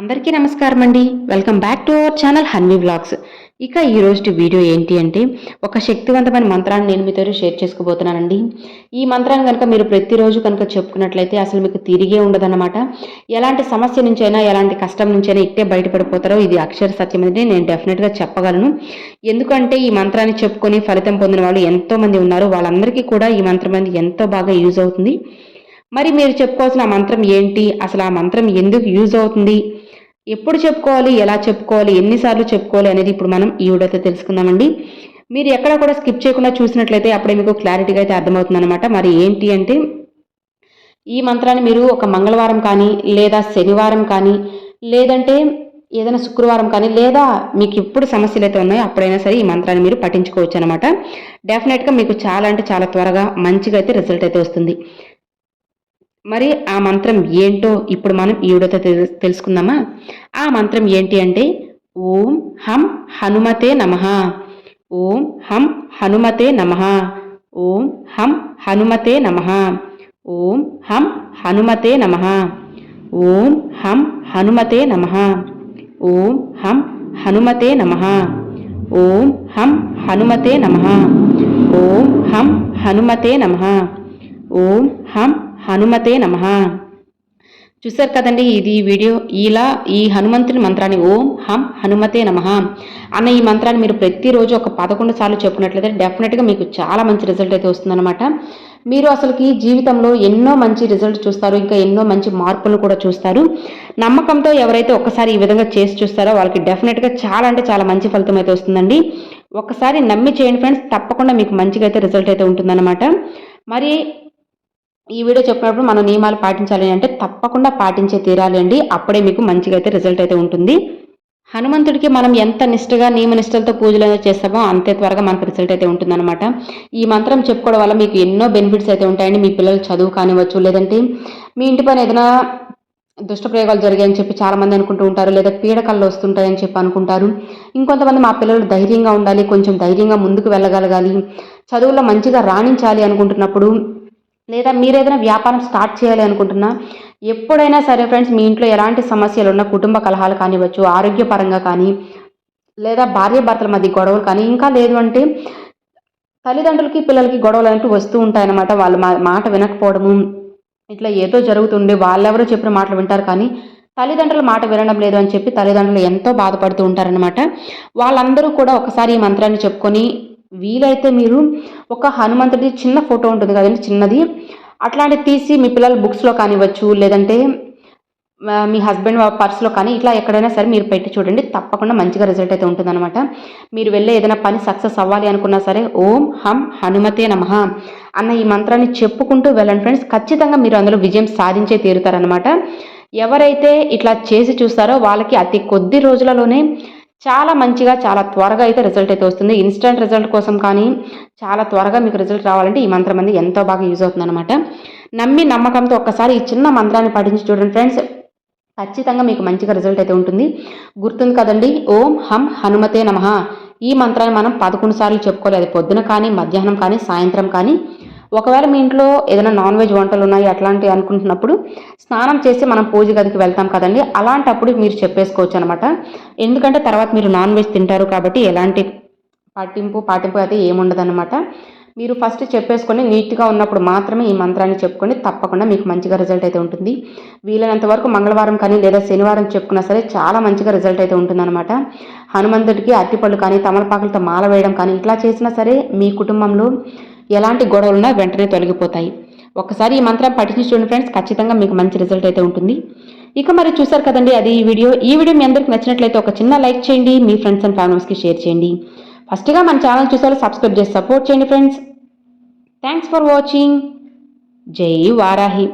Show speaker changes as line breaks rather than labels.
అందరికీ నమస్కారం అండి. Welcome back to our channel Hanvi vlogs ఇక ఈ రోజు వీడియో ఏంటి అంటే ఒక శక్తివంతమైన మంత్రాన్ని నేను మీతో షేర్ చేసుకోబోతున్నానండి. ఈ మంత్రాన్ని కనుక మీరు ప్రతిరోజు కనుక చెప్పుకున్నట్లయితే అసలు మీకు తిరిగే ఉండదన్నమాట. ఎలాంటి సమస్య నుంచైనా ఎలాంటి కష్టం నుంచైనా ఇట్టే బయటపడిపోతారో ఇది అక్షర సత్యం అనేది నేను డెఫినెట్గా చెప్పగలను. ఎందుకంటే ఈ మంత్రాన్ని చెప్పుకొని ఫలితం పొందిన వాళ్ళు ఎంతో మంది ఉన్నారు. వాళ్ళందరికీ కూడా ఈ మంత్రం అనేది ఎంతో బాగా యూజ్ అవుతుంది. మరి మీరు చెప్పుకోవాల్సిన మంత్రం ఏంటి? అసలు ఆ మంత్రం ఎందుకు యూజ్ అవుతుంది? ఎప్పుడు చెప్పుకోవాలి ఎలా చెప్పుకోవాలి ఎన్నిసార్లు చెప్పుకోవాలి అనేది ఇప్పుడు మనం ఈ వీడియోతో తెలుసుకుందామండి. మీరు ఎక్కడ కూడా స్కిప్ చేయకుండా చూసినట్లయితే అప్పుడే మీకు క్లారిటీగా అయితే అర్థమవుతుంది అనమాట మరి ఏంటి అంటే ఈ మంత్రాన్ని మీరు ఒక మంగళవారం కానీ లేదా శనివారం కానీ లేదంటే ఏదైనా శుక్రవారం కానీ లేదా మీకు ఎప్పుడు సమస్యలు అయితే ఉన్నాయో అప్పుడైనా సరే ఈ మంత్రాన్ని మీరు పఠించుకోవచ్చు అనమాట డెఫినెట్గా మీకు చాలా అంటే చాలా త్వరగా మంచిగా అయితే రిజల్ట్ అయితే వస్తుంది. మరి ఆ మంత్రం ఏంటో ఇప్పుడు మనం ఈ వీడియోతో తెలు- తెలుసుకుందామా? ఆ మంత్రం ఏంటి అంటే ఓం హం హనుమతే నమ. ఓం హం హనుమతే నమ. ఓం హం హనుమతే నమ. ఓం హం హనుమతే నమ. ఓం హం హనుమతే నమ. ఓం హం హనుమతే నమ. ఓం హం హనుమతే నమ. ఓం హం హనుమతే నమ. ఓం హం హనుమతే నమ. చూసారు కదండి ఇది వీడియో. ఇలా ఈ హనుమంతుని మంత్రాన్ని ఓం హం హనుమతే నమ. అన్న ఈ మంత్రాన్ని మీరు ప్రతిరోజు ఒక పదకొండు సార్లు చెప్పుకున్నట్లయితే డెఫినెట్గా మీకు చాలా మంచి రిజల్ట్ అయితే వస్తుందన్నమాట. మీరు అసలుకి జీవితంలో ఎన్నో మంచి రిజల్ట్ చూస్తారు ఇంకా ఎన్నో మంచి మార్పులను కూడా చూస్తారు. నమ్మకంతో ఎవరైతే ఒక్కసారి ఈ విధంగా చేసి చూస్తారో వాళ్ళకి డెఫినెట్గా చాలా అంటే చాలా మంచి ఫలితం అయితే వస్తుందండి. ఒకసారి నమ్మి చేయండి ఫ్రెండ్స్ తప్పకుండా మీకు మంచిగా అయితే రిజల్ట్ అయితే ఉంటుందన్నమాట. మరి ఈ వీడియో చెప్పినప్పుడు మనం నియమాలు పాటించాలి అంటే తప్పకుండా పాటించే తీరాలి అండి. అప్పుడే మీకు మంచిగా అయితే రిజల్ట్ అయితే ఉంటుంది. హనుమంతుడికి మనం ఎంత నిష్టగా నియమ నిష్టలతో పూజలు అనేది చేస్తామో అంతే త్వరగా మనకు రిజల్ట్ అయితే ఉంటుందన్నమాట. ఈ మంత్రం చెప్పుకోవడం వల్ల మీకు ఎన్నో బెనిఫిట్స్ అయితే ఉంటాయండి. మీ పిల్లలు చదువు కానివ్వచ్చు లేదంటే మీ ఇంటి పైన ఏదైనా దుష్టప్రయోగాలు జరిగాయని చెప్పి చాలామంది అనుకుంటూ ఉంటారు లేదా పీడకళ్ళు వస్తుంటాయని చెప్పి అనుకుంటారు. ఇంకొంతమంది మా పిల్లలు ధైర్యంగా ఉండాలి కొంచెం ధైర్యంగా ముందుకు వెళ్ళగలగాలి చదువులో మంచిగా రాణించాలి అనుకుంటున్నప్పుడు లేదా మీరు ఏదైనా వ్యాపారం స్టార్ట్ చేయాలి అనుకుంటున్నా ఎప్పుడైనా సరే ఫ్రెండ్స్ మీ ఇంట్లో ఎలాంటి సమస్యలు ఉన్నా కుటుంబ కలహాలు కానివ్వచ్చు ఆరోగ్యపరంగా కానీ లేదా భార్య భర్తల మధ్య గొడవలు కానీ ఇంకా లేదు అంటే తల్లిదండ్రులకి పిల్లలకి గొడవలు అంటూ వస్తూ ఉంటాయన్నమాట. వాళ్ళు మా మాట వినకపోవడము ఇట్లా ఏదో జరుగుతుండే వాళ్ళెవరో చెప్పిన మాటలు వింటారు కానీ తల్లిదండ్రుల మాట వినడం లేదు అని చెప్పి తల్లిదండ్రులు ఎంతో బాధపడుతూ ఉంటారనమాట వాళ్ళందరూ కూడా ఒకసారి ఈ మంత్రాన్ని చెప్పుకొని వీలైతే మీరు ఒక హనుమంతుడి చిన్న ఫోటో ఉంటుంది కదండి చిన్నది. అట్లాంటిది తీసి మీ పిల్లల బుక్స్లో కానివ్వచ్చు లేదంటే మీ హస్బెండ్ పర్స్లో కానీ ఇట్లా ఎక్కడైనా సరే మీరు పెట్టి చూడండి. తప్పకుండా మంచిగా రిజల్ట్ అయితే ఉంటుందన్నమాట. మీరు వెళ్ళే ఏదైనా పని సక్సెస్ అవ్వాలి అనుకున్నా సరే ఓం హం హనుమతే నమ అన్న ఈ మంత్రాన్ని చెప్పుకుంటూ వెళ్ళండి ఫ్రెండ్స్ ఖచ్చితంగా మీరు అందులో విజయం సాధించే తీరుతారనమాట ఎవరైతే ఇట్లా చేసి చూస్తారో వాళ్ళకి అతి కొద్ది రోజులలోనే చాలా మంచిగా చాలా త్వరగా అయితే రిజల్ట్ అయితే వస్తుంది. ఇన్స్టెంట్ రిజల్ట్ కోసం కానీ చాలా త్వరగా మీకు రిజల్ట్ రావాలంటే ఈ మంత్రం అనేది ఎంతో బాగా యూజ్ అవుతుంది అనమాట నమ్మి నమ్మకంతో ఒక్కసారి ఈ చిన్న మంత్రాన్ని పఠించి చూడండి ఫ్రెండ్స్ ఖచ్చితంగా మీకు మంచిగా రిజల్ట్ అయితే ఉంటుంది. గుర్తుంది కదండి? ఓం హం హనుమతే నమ. ఈ మంత్రాన్ని మనం పదకొండు సార్లు చెప్పుకోలేదు అది పొద్దున కానీ మధ్యాహ్నం కానీ సాయంత్రం కానీ ఒకవేళ మీ ఇంట్లో ఏదైనా నాన్ వెజ్ వంటలు ఉన్నాయి అట్లాంటివి అనుకుంటున్నప్పుడు స్నానం చేసి మనం పూజ గదికి వెళ్తాం కదండి అలాంటప్పుడు మీరు చెప్పేసుకోవచ్చు అనమాట ఎందుకంటే తర్వాత మీరు నాన్ వెజ్ తింటారు కాబట్టి ఎలాంటి పట్టింపు పాటింపు అయితే ఏముండదన్నమాట మీరు ఫస్ట్ చెప్పేసుకొని నీట్గా ఉన్నప్పుడు మాత్రమే ఈ మంత్రాన్ని చెప్పుకొని తప్పకుండా మీకు మంచిగా రిజల్ట్ అయితే ఉంటుంది. వీలైనంత వరకు మంగళవారం కానీ లేదా శనివారం చెప్పుకున్నా సరే చాలా మంచిగా రిజల్ట్ అయితే ఉంటుందన్నమాట. హనుమంతుడికి అరటిపళ్ళు కానీ తమలపాకులతో మాల వేయడం కానీ ఇట్లా చేసినా సరే మీ కుటుంబంలో ఎలాంటి గొడవలున్నా వెంటనే తొలగిపోతాయి. ఒకసారి ఈ మంత్రం పఠించి చూడండి ఫ్రెండ్స్ ఖచ్చితంగా మీకు మంచి రిజల్ట్ అయితే ఉంటుంది. ఇక మరి చూసారు కదండి అది ఈ వీడియో. ఈ వీడియో మీ అందరికి నచ్చినట్లయితే ఒక చిన్న లైక్ చేయండి మీ ఫ్రెండ్స్ అండ్ ఫ్యామిలీస్కి షేర్ చేయండి. ఫస్ట్గా మన ఛానల్ చూసారు సబ్స్క్రైబ్ చేసి సపోర్ట్ చేయండి ఫ్రెండ్స్. థ్యాంక్స్ ఫర్ వాచింగ్ జై వారాహి.